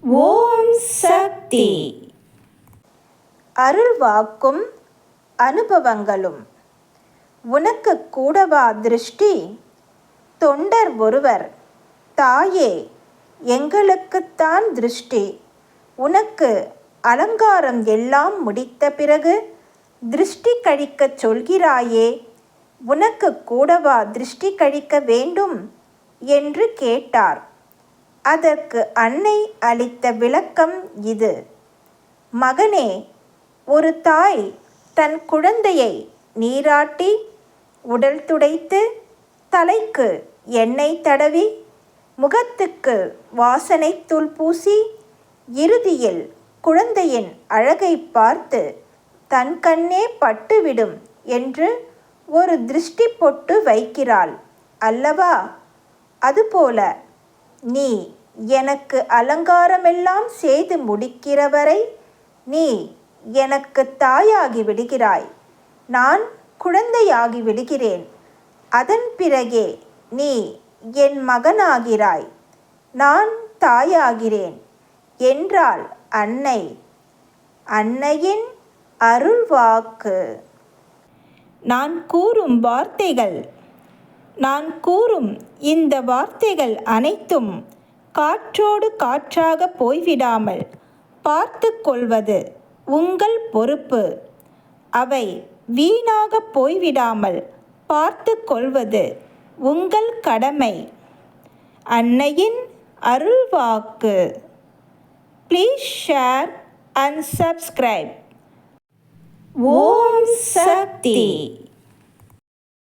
ஓம் சக்தி. அருள்வாக்கும் அனுபவங்களும். உனக்கு கூடவா திருஷ்டி? தொண்டர் ஒருவர் தாயே எங்களுக்குத்தான் திருஷ்டி. உனக்கு அலங்காரம் எல்லாம் முடித்த பிறகு திருஷ்டி கழிக்கச் சொல்கிறாயே உனக்கு கூடவா திருஷ்டி கழிக்க வேண்டும்? என்று கேட்டார். அதற்கு அன்னை அளித்த விளக்கம் இது. மகனே ஒரு தாய் தன் குழந்தையை நீராட்டி உடல் துடைத்து தலைக்கு எண்ணெய் தடவி முகத்துக்கு வாசனை தூள் பூசி இறுதியில் குழந்தையின் அழகை பார்த்து தன் கண்ணே பட்டுவிடும் என்று ஒரு திருஷ்டி பொட்டு வைக்கிறாள். அல்லவா? அதுபோல நீ எனக்கு அலங்காரமெல்லாம் செய்து முடிக்கிறவரை நீ எனக்கு தாயாகி விடுகிறாய். நான் குழந்தையாகி விடுகிறேன். அதன் பிறகே நீ என் மகனாகிறாய். நான் தாயாகிறேன் என்றாள் அன்னை. அன்னையின் அருள்வாக்கு. நான் கூறும் வார்த்தைகள். நான் கூறும் இந்த வார்த்தைகள் அனைத்தும் காற்றோடு காற்றாக போய்விடாமல் பார்த்து கொள்வது உங்கள் பொறுப்பு. அவை வீணாக போய்விடாமல் பார்த்து கொள்வது உங்கள் கடமை. அன்னையின் அருள்வாக்கு. Please share and subscribe Om Shakti.